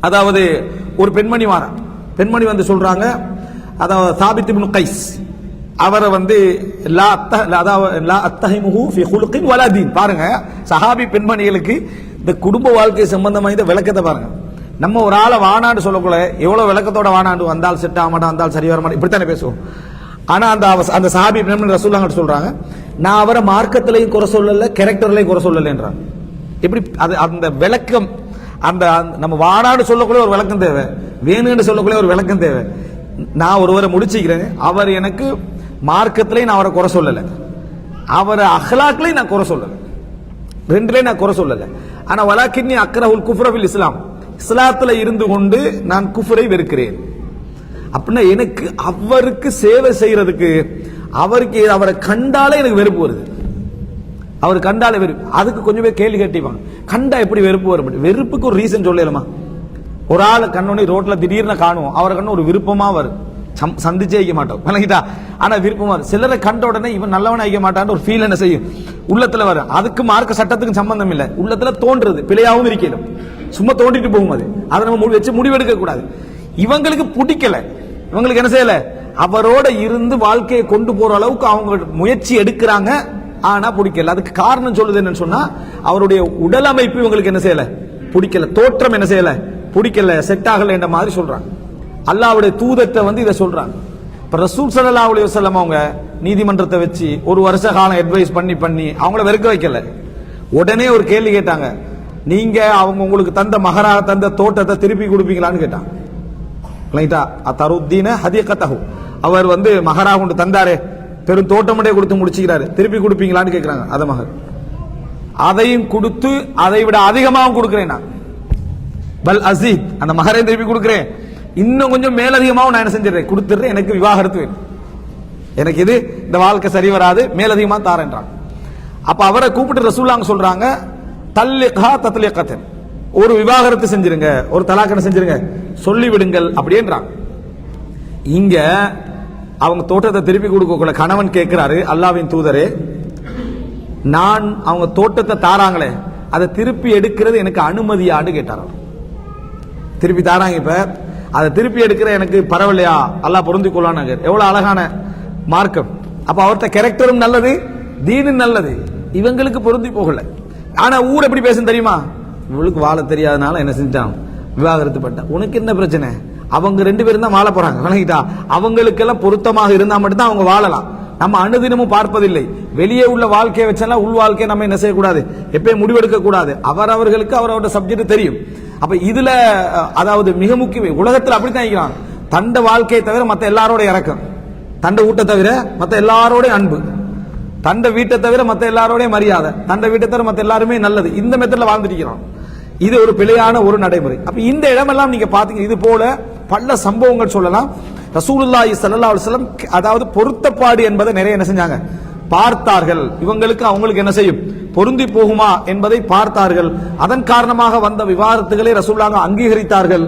அதாவது ஒரு பெண்மணி வாரம் பெண்மணி வந்து சொல்றாங்க அதாவது சாபித் இப்னு கைஸ் அவரை வந்து லா அத்த அதாவது லா அத்தஹிமுஹு ஃபி ஹுலுகின் வலாதீன் பாருங்க சஹாபி பெண்மணிகளுக்கு இந்த குடும்ப வாழ்க்கை சம்பந்தமாக இந்த விளக்கத்தை பாருங்க. நம்ம ஒரு ஆளை வானாண்டு சொல்லக்குள்ள எவ்வளோ விளக்கத்தோட வானாண்டு வந்தால் செட் ஆக மாட்டான் வந்தால் சரி வர மாட்டான் இப்படித்தானே பேசுவோம். ஆனால் அந்த அவ- அந்த சஹாபி பெண்மணி ரசூல்லாங்க சொல்கிறாங்க நான் அவரை மார்க்கத்திலையும் குறை சொல்லலை கேரக்டர்லையும் குறை சொல்லலைன்றாங்க. எப்படி அது அந்த விளக்கம் அந்த நம்ம வாடான்னு சொல்லக்கூடிய ஒரு விளக்கம் தேவை. வேணுன்னு சொல்லக்கூடிய ஒரு விளக்கம் தேவை. நான் ஒருவரை முடிச்சுக்கிறேன். அவர் எனக்கு மார்க்கத்திலையும் நான் அவரை குறை சொல்லலை. அவரை அஹ்லாக்லையும் நான் குறை சொல்லலை. ரெண்டுலையும் நான் குறை சொல்லலை. ஆனால் வலாக்கின்னி அக்ரஹுல் குஃப்ரவில் இஸ்லாம். இஸ்லாத்தில் இருந்து கொண்டு நான் குஃப்ரை வெறுக்கிறேன். அப்படின்னா எனக்கு அவருக்கு சேவை செய்யறதுக்கு அவருக்கு அவரை கண்டாலே எனக்கு வெறுப்பு வருது. அவர் கண்டாலே வெறுப்பு. அதுக்கு கொஞ்சம் பேர் கேள்வி கேட்டிப்பாங்க கண்டா எப்படி வெறுப்பு வரும்? வெறுப்புக்கு ஒரு ரீசன் சொல்லலாமா? ஒரு ஆள் கண்ணோனி ரோட்ல திடீர்னு காணுவோம். அவரை கண்ணு ஒரு விருப்பமா வரும். சம்- சந்திச்சே வைக்க மாட்டோம். விளங்கிட்டா? ஆனா விருப்பமா சிலரை கண்ட உடனே இவன் நல்லவன் வைக்க மாட்டான்னு ஒரு ஃபீல் என்ன செய்யும்? உள்ளத்துல வரும். அதுக்கு மார்க்க சட்டத்துக்கு சம்பந்தம் இல்லை. உள்ளத்துல தோன்றது பிழையாவும் இருக்கணும் சும்மா தோண்டிட்டு போகும் அது. அதை நம்ம முடி- வச்சு முடிவெடுக்க கூடாது. இவங்களுக்கு பிடிக்கல. இவங்களுக்கு என்ன செய்யல? அவரோட இருந்து வாழ்க்கையை கொண்டு போற அளவுக்கு அவங்க முயற்சி எடுக்கிறாங்க. ஆனா பிடிக்கல. அதுக்கு காரணம் சொல்லுது என்னன்னு சொன்னா அவருடைய உடல் அமைப்பு இவங்களுக்கு என்ன செய்யல? பிடிக்கல. தோற்றம் என்ன செய்யல? பிடிக்கல. செட் ஆகல என்ற மாதிரி சொல்றாங்க. அல்லாஹ்வுடைய தூதத்தை வந்து இதை சொல்றாங்க. இப்ப ரசூல் சல்லா அலி வசல்லம் அவங்க நீதிமன்றத்தை வச்சு ஒரு வருஷ காலம் அட்வைஸ் பண்ணி பண்ணி அவங்கள வெறுக்க வைக்கல. உடனே ஒரு கேள்வி கேட்டாங்க. நீங்க அவங்க உங்களுக்கு தந்த மகராக தந்த தோட்டத்தை திருப்பி கொடுப்பீங்களான்னு கேட்டாங்க. ரைட்டா தருத்தீன ஹதியக்கத்தஹு அவர் வந்து மகரா கொண்டு தந்தாரே. பெரும் தோட்டமடைய கொடுத்து முடிச்சுக்கிறாரு. திருப்பி கொடுப்பீங்களான்னு கேட்கிறாங்க அத மகர் அதையும் கொடுத்து அதை விட அதிகமாகவும் கொடுக்கிறேன் நான். பல் அசீத் அந்த மகரையும் திருப்பி கொடுக்கிறேன். இன்னும் கொஞ்சம் மேலதிகமாகவும் நான் என்ன செஞ்சிடறேன்? கொடுத்துடுறேன். எனக்கு விவாகரத்து வேணும். எனக்கு இது இந்த வாழ்க்கை சரி வராது. மேலதிகமாக தாரேன்றாங்க அப்ப அவரை கூப்பிட்டு ரசூல்லாங்க சொல்றாங்க தல்லிகா தத்லிகத்தன். ஒரு விவாகரத்து செஞ்சிருங்க ஒரு தலாக்கனை செஞ்சிருங்க? சொல்லிவிடுங்கள் அப்படின்றாங்க இங்க அவங்க தோட்டத்தை திருப்பி கொடுக்கக்குள்ள கணவன் கேட்கிறாரு அல்லாவின் தூதரே நான் அவங்க தோட்டத்தை தாராங்களே அதை திருப்பி எடுக்கிறது எனக்கு அனுமதியான்னு கேட்டார் திருப்பி தாராங்க இப்ப அதை திருப்பி எடுக்கிற எனக்கு பரவாயில்லையா? அல்லாஹ் பொருந்தி கொள்ளானாங்க எவ்வளவு அழகான மார்க்கம். அப்ப அவர்த்த கேரக்டரும் நல்லது தீனும் நல்லது. இவங்களுக்கு பொருந்தி போகல. ஆனா ஊர் எப்படி பேசும் தெரியுமா? இவளுக்கு வாழ தெரியாதனால என்ன செஞ்சான்? விவாகரத்து பண்ணிட்டான் உனக்கு என்ன பிரச்சனை? அவங்க ரெண்டு பேரும் தான் வாழ போறாங்க. விளங்கிட்டா அவங்களுக்கெல்லாம் பொருத்தமாக இருந்தால் மட்டும்தான் அவங்க வாழலாம். நம்ம அனுதினமும் பார்ப்பதில்லை. வெளியே உள்ள வாழ்க்கையை வச்செல்லாம் உள் வாழ்க்கையை நம்ம என்ன செய்யக்கூடாது? எப்பயும் முடிவெடுக்க கூடாது அவர் அவர்களுக்கு அவரோட சப்ஜெக்ட் தெரியும். அப்ப இதுல அதாவது மிக முக்கியம் உலகத்தில் அப்படித்தான் இருக்கிறான். தண்ட வாழ்க்கையை தவிர மற்ற எல்லாரோட இறக்கம். தண்ட ஊட்ட தவிர மற்ற எல்லாரோடைய அன்பு. தண்ட வீட்டை தவிர மற்ற எல்லாரோடைய மரியாதை. தண்ட வீட்டை தவிர மற்ற எல்லாருமே நல்லது. இந்த மெத்தடில் வாழ்ந்துட்டு இருக்கிறோம். இது ஒரு பிழையான ஒரு நடைமுறை. அப்ப இந்த இடமெல்லாம் நீங்க பாத்தீங்க இது போல பல சம்பவங்கள் சொல்லலாம். ரசூலுல்லாஹி சல்லா அலுவலம் அதாவது பொருத்தப்பாடு என்பதை நிறைய என்ன செஞ்சாங்க? பார்த்தார்கள். இவங்களுக்கு அவங்களுக்கு என்ன செய்யும்? பொருந்தி போகுமா என்பதை பார்த்தார்கள். அதன் காரணமாக வந்த விவாதத்துகளை ரசூலுல்லாஹ் அங்கீகரித்தார்கள்.